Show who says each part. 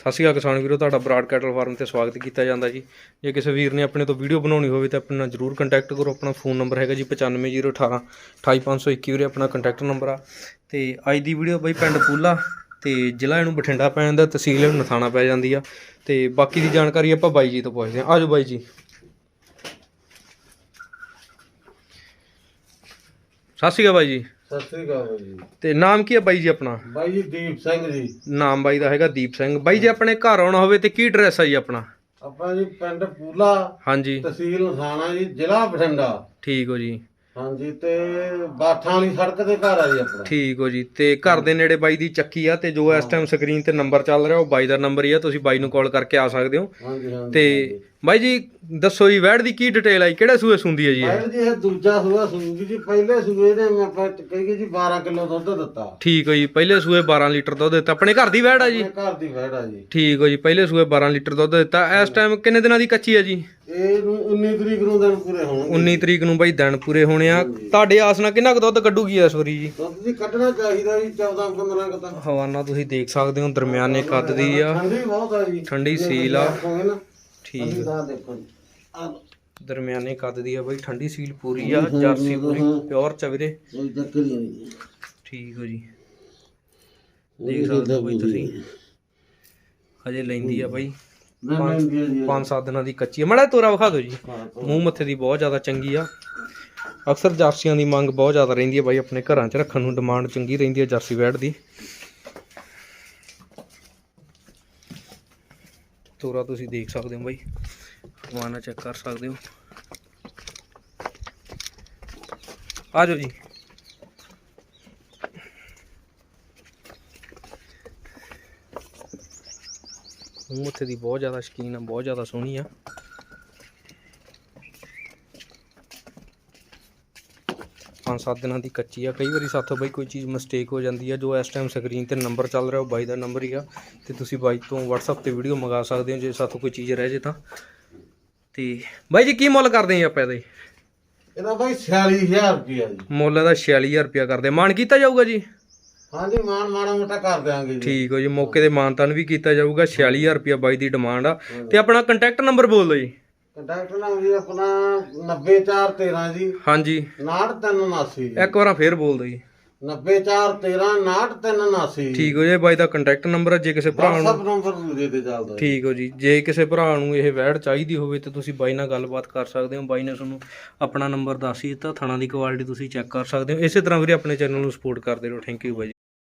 Speaker 1: ਸਤਿ ਸ਼੍ਰੀ ਅਕਾਲ ਕਿਸਾਨ ਵੀਰੋ, ਤੁਹਾਡਾ ਬਰਾਡ ਕੈਟਲ ਫਾਰਮ ਤੇ ਸਵਾਗਤ ਕੀਤਾ ਜਾਂਦਾ ਜੀ। ਜੇ ਕਿਸੇ ਵੀਰ ਨੇ ਆਪਣੇ ਤੋਂ ਵੀਡੀਓ ਬਣਾਉਣੀ ਹੋਵੇ ਤਾਂ ਆਪਣੇ ਨਾਲ ਜਰੂਰ ਕੰਟੈਕਟ ਕਰੋ। ਆਪਣਾ ਫੋਨ ਨੰਬਰ ਹੈਗਾ ਜੀ 9501 28521 ਵੀਰੇ, ਆਪਣਾ ਕੰਟੈਕਟ ਨੰਬਰ ਆ। ਤੇ ਅੱਜ ਦੀ ਵੀਡੀਓ ਬਈ ਪਿੰਡ ਪੂਲਾ ਤੇ ਜ਼ਿਲ੍ਹਾ ਇਹਨੂੰ ਬਠਿੰਡਾ ਪੈ ਜਾਂਦਾ, ਤਹਿਸੀਲ ਇਹਨੂੰ ਨਥਾਣਾ ਪੈ ਜਾਂਦੀ ਆ। ਤੇ ਬਾਕੀ ਦੀ ਜਾਣਕਾਰੀ ਆਪਾਂ ਬਾਈ ਜੀ ਤੋਂ ਪੁੱਛਦੇ ਹਾਂ। ਆਜੋ ਬਾਈ ਜੀ। ਸਤਿ ਸ਼੍ਰੀ ਅਕਾਲ ਬਾਈ ਜੀ।
Speaker 2: ਸਤਿ ਸ੍ਰੀ ਅਕਾਲ ਜੀ।
Speaker 1: ਤੇ ਨਾਮ ਕੀ ਹੈ ਬਾਈ ਜੀ ਆਪਣਾ?
Speaker 2: ਬਾਈ ਜੀ ਦੀਪ ਸਿੰਘ ਜੀ।
Speaker 1: ਨਾਮ ਬਾਈ ਦਾ ਹੈਗਾ ਦੀਪ ਸਿੰਘ। ਬਾਈ ਜੇ ਆਪਣੇ ਘਰ ਆਉਣਾ ਹੋਵੇ ਤੇ ਕੀ ਐਡਰੈਸ ਆ ਜੀ ਆਪਣਾ?
Speaker 2: ਆਪਣਾ ਜੀ ਪਿੰਡ ਪੂਲਾ
Speaker 1: ਹਾਂਜੀ।
Speaker 2: ਤਹਿਸੀਲ ਨਥਾਣਾ ਜੀ ਜ਼ਿਲ੍ਹਾ ਬਠਿੰਡਾ।
Speaker 1: ਠੀਕ ਹੋ ਜੀ।
Speaker 2: ਹਾਂਜੀ ਤੇ ਬਾਠਾਂ ਵਾਲੀ ਸੜਕ ਤੇ ਘਰ ਆ ਜੀ ਆਪਣਾ।
Speaker 1: ਠੀਕ ਹੋ ਜੀ। ਤੇ ਘਰ ਦੇ ਨੇੜੇ ਬਾਈ ਦੀ ਚੱਕੀ ਆ ਤੇ ਜੋ ਇਸ ਟਾਈਮ ਸਕਰੀਨ ਤੇ ਨੰਬਰ ਚੱਲ ਰਿਹਾ ਉਹ ਬਾਈ ਦਾ ਨੰਬਰ ਹੀ ਆ। ਤੁਸੀਂ ਬਾਈ ਨੂੰ ਕਾਲ ਕਰਕੇ ਆ ਸਕਦੇ ਹੋ।
Speaker 2: ਹਾਂਜੀ ਹਾਂਜੀ
Speaker 1: ਤੇ ਬਾਈ ਜੀ ਦੱਸੋ ਜੀ ਵੈੜ ਦੀ ਕੀ ਡਿਟੇਲ ਆਈ ਕਿਹੜੇ ਸੂਏ ਸੁੰਦੀ ਹੈ ਜੀ ਇਹ?
Speaker 2: ਜੀ ਇਹ ਦੂਜਾ ਸੂਆ ਸੂਗੀ ਜੀ ਪਹਿਲੇ ਸੂਏ ਨੇ ਮੈਂ ਆਪਾਂ ਕਹੀਏ ਜੀ 12 ਕਿਲੋ ਦੁੱਧ ਦਿੱਤਾ।
Speaker 1: ਠੀਕ ਹੋ ਜੀ ਪਹਿਲੇ ਸੂਏ 12 ਲੀਟਰ ਦੁੱਧ ਦਿੱਤਾ। ਆਪਣੇ ਘਰ ਦੀ ਵੈੜ ਆ ਜੀ?
Speaker 2: ਆਪਣੇ ਘਰ ਦੀ ਵੈੜ ਆ ਜੀ।
Speaker 1: ਠੀਕ ਹੋ ਜੀ ਪਹਿਲੇ ਸੂਏ 12 ਲੀਟਰ ਦੁੱਧ ਦਿੱਤਾ। ਇਸ ਟਾਈਮ ਕਿੰਨੇ ਦਿਨਾਂ ਦੀ ਕੱਚੀ ਆ ਜੀ?
Speaker 2: ਇਹ ਨੂੰ 19 ਤਰੀਕ ਨੂੰ ਦਿਨ ਪੂਰੇ ਹੋਣਗੇ।
Speaker 1: 19 ਤਰੀਕ ਨੂੰ ਬਾਈ ਦਿਨ ਪੂਰੇ ਹੋਣੇ ਆ। ਤੁਹਾਡੇ ਆਸ ਨਾਲ ਕਿੰਨਾ ਕੁ ਦੁੱਧ ਕੱਢੂਗੀ ਇਸ ਵਾਰੀ ਜੀ?
Speaker 2: ਦੁੱਧ ਜੀ ਕੱਢਣਾ ਚਾਹੀਦਾ ਜੀ 14 15 ਕਤਾ
Speaker 1: ਹਵਾਨਾ ਤੁਸੀਂ ਦੇਖ ਸਕਦੇ ਹੋ ਦਰਮਿਆਨੇ ਕੱਦ ਦੀ ਆ।
Speaker 2: ਠੰਡੀ ਬਹੁਤ ਆ ਜੀ।
Speaker 1: ਠੰਡੀ ਸੀਲ ਆ।
Speaker 2: ਨਾ।
Speaker 1: ਠੀਕ।
Speaker 2: ਦਾ ਦੇਖੋ ਜੀ। ਆ
Speaker 1: ਦਰਮਿਆਨੇ ਕੱਦ ਦੀ ਆ ਬਾਈ ਠੰਡੀ ਸੀਲ ਪੂਰੀ ਆ ਜਰਸੀ ਪੂਰੀ ਪਿਓਰ ਚ ਵੀਰੇ।
Speaker 2: ਕੋਈ ਚੱਕਰ ਹੀ ਨਹੀਂ।
Speaker 1: ਠੀਕ ਹੋ ਜੀ। ਦੇਖ ਸਕਦੇ ਹੋ ਬਾਈ ਤੁਸੀਂ। ਹਜੇ ਲੈਂਦੀ ਆ ਬਾਈ।
Speaker 2: ਨਾ ਮੈਂ ਇੰਡੀਆ ਜੀ।
Speaker 1: 5-7 ਦਿਨਾਂ ਦੀ ਕੱਚੀ ਆ। ਮੜਾ ਤੋਰਾ ਵਿਖਾ ਦਿਓ ਜੀ। ਮੂੰਹ ਮੱਥੇ ਦੀ ਬਹੁਤ ਜ਼ਿਆਦਾ ਚੰਗੀ ਆ। ਅਕਸਰ ਜਰਸੀਆਂ ਦੀ ਮੰਗ ਬਹੁਤ ਜ਼ਿਆਦਾ ਰਹਿੰਦੀ ਹੈ ਬਾਈ ਆਪਣੇ ਘਰਾਂ 'ਚ ਰੱਖਣ ਨੂੰ। ਡਿਮਾਂਡ ਚੰਗੀ ਰਹਿੰਦੀ ਹੈ ਜਰਸੀ ਵੈੜ ਦੀ। ਤੋਰਾ ਤੁਸੀਂ ਦੇਖ ਸਕਦੇ ਹੋ ਬਾਈ। ਹਵਾਨਾ ਚੈੱਕ ਕਰ ਸਕਦੇ ਹੋ। ਆ ਜਾਓ ਜੀ। ਮੂੰਹ ਉੱਥੇ ਦੀ ਬਹੁਤ ਜ਼ਿਆਦਾ ਸ਼ਕੀਨ ਆ, ਬਹੁਤ ਜ਼ਿਆਦਾ ਸੋਹਣੀ ਆ। ਪੰਜ ਸੱਤ ਦਿਨਾਂ ਦੀ ਕੱਚੀ ਆ। ਕਈ ਵਾਰੀ ਸਾਥੋਂ ਬਾਈ ਕੋਈ ਚੀਜ਼ ਮਿਸਟੇਕ ਹੋ ਜਾਂਦੀ ਆ ਜੋ ਇਸ ਟਾਈਮ ਸਕਰੀਨ ਤੇ ਨੰਬਰ ਚੱਲ ਰਿਹਾ ਉਹ ਬਾਈ ਦਾ ਨੰਬਰ ਹੀ ਆ। ਤੇ ਤੁਸੀਂ ਬਾਈ ਤੋਂ WhatsApp ਤੇ ਵੀਡੀਓ ਮੰਗਾ ਸਕਦੇ ਹੋ ਜੇ ਸਾਥੋਂ ਕੋਈ ਚੀਜ਼ ਰਹਿ ਜੇ ਤਾਂ। ਤੇ ਬਾਈ ਜੀ ਕੀ ਮੁੱਲ ਕਰਦੇ ਆ ਆਪਾਂ ਇਹਦਾ
Speaker 2: ਇਹਦਾ ਬਾਈ 46000 ਰੁਪਿਆ ਜੀ।
Speaker 1: ਮੁੱਲ ਇਹਦਾ 46000 ਰੁਪਿਆ ਕਰਦੇ। ਮਾਨ ਕੀਤਾ ਜਾਊਗਾ ਜੀ?
Speaker 2: ਹਾਂਜੀ ਮਾਣ ਮਾੜਾ ਮੋਟਾ ਕਰ ਦਿਆਂਗੇ ਜੀ।
Speaker 1: ਠੀਕ ਹੋ ਜੀ ਮੌਕੇ ਤੇ ਮਾਨਤਾਨ ਵੀ ਕੀਤਾ ਜਾਊਗਾ। 46000 ਰੁਪਿਆ ਬਾਈ ਦੀ ਡਿਮਾਂਡ ਆ। ਤੇ ਆਪਣਾ ਕੰਟੈਕਟ ਨੰਬਰ ਬੋਲ ਦਿਓ ਜੀ।
Speaker 2: ਕੰਟੈਕਟ ਨਾਮ ਜੀ ਆਪਣਾ 90413 ਜੀ।
Speaker 1: ਹਾਂਜੀ।
Speaker 2: 99379 ਜੀ।
Speaker 1: ਇੱਕ ਵਾਰਾਂ ਫੇਰ ਬੋਲ ਦਿਓ ਜੀ
Speaker 2: 90413 99379 ਜੀ।
Speaker 1: ਠੀਕ ਹੋ ਜੀ ਬਾਈ ਦਾ ਕੰਟੈਕਟ ਨੰਬਰ ਆ ਜੇ ਕਿਸੇ ਭਰਾ ਨੂੰ
Speaker 2: WhatsApp ਨੰਬਰ ਦੂਜੇ ਤੇ ਚੱਲਦਾ।
Speaker 1: ਠੀਕ ਹੋ ਜੀ। ਜੇ ਕਿਸੇ ਭਰਾ ਨੂੰ ਇਹ ਵੈੜ ਚਾਹੀਦੀ ਹੋਵੇ ਤੇ ਤੁਸੀਂ ਬਾਈ ਨਾਲ ਗੱਲਬਾਤ ਕਰ ਸਕਦੇ ਹੋ। ਬਾਈ ਨੇ ਤੁਹਾਨੂੰ ਆਪਣਾ ਨੰਬਰ ਦੱਸ ਹੀ ਦਿੱਤਾ। ਥਣਾ ਦੀ ਕੁਆਲਿਟੀ ਤੁਸੀਂ ਚੈੱਕ ਕਰ ਸਕਦੇ ਹੋ। ਇਸੇ ਤਰ੍ਹਾਂ ਵੀਰੇ ਆਪਣੇ ਚੈਨਲ ਨੂੰ ਸਪੋਰਟ ਕਰਦੇ ਰਹੋ। Thank you bye.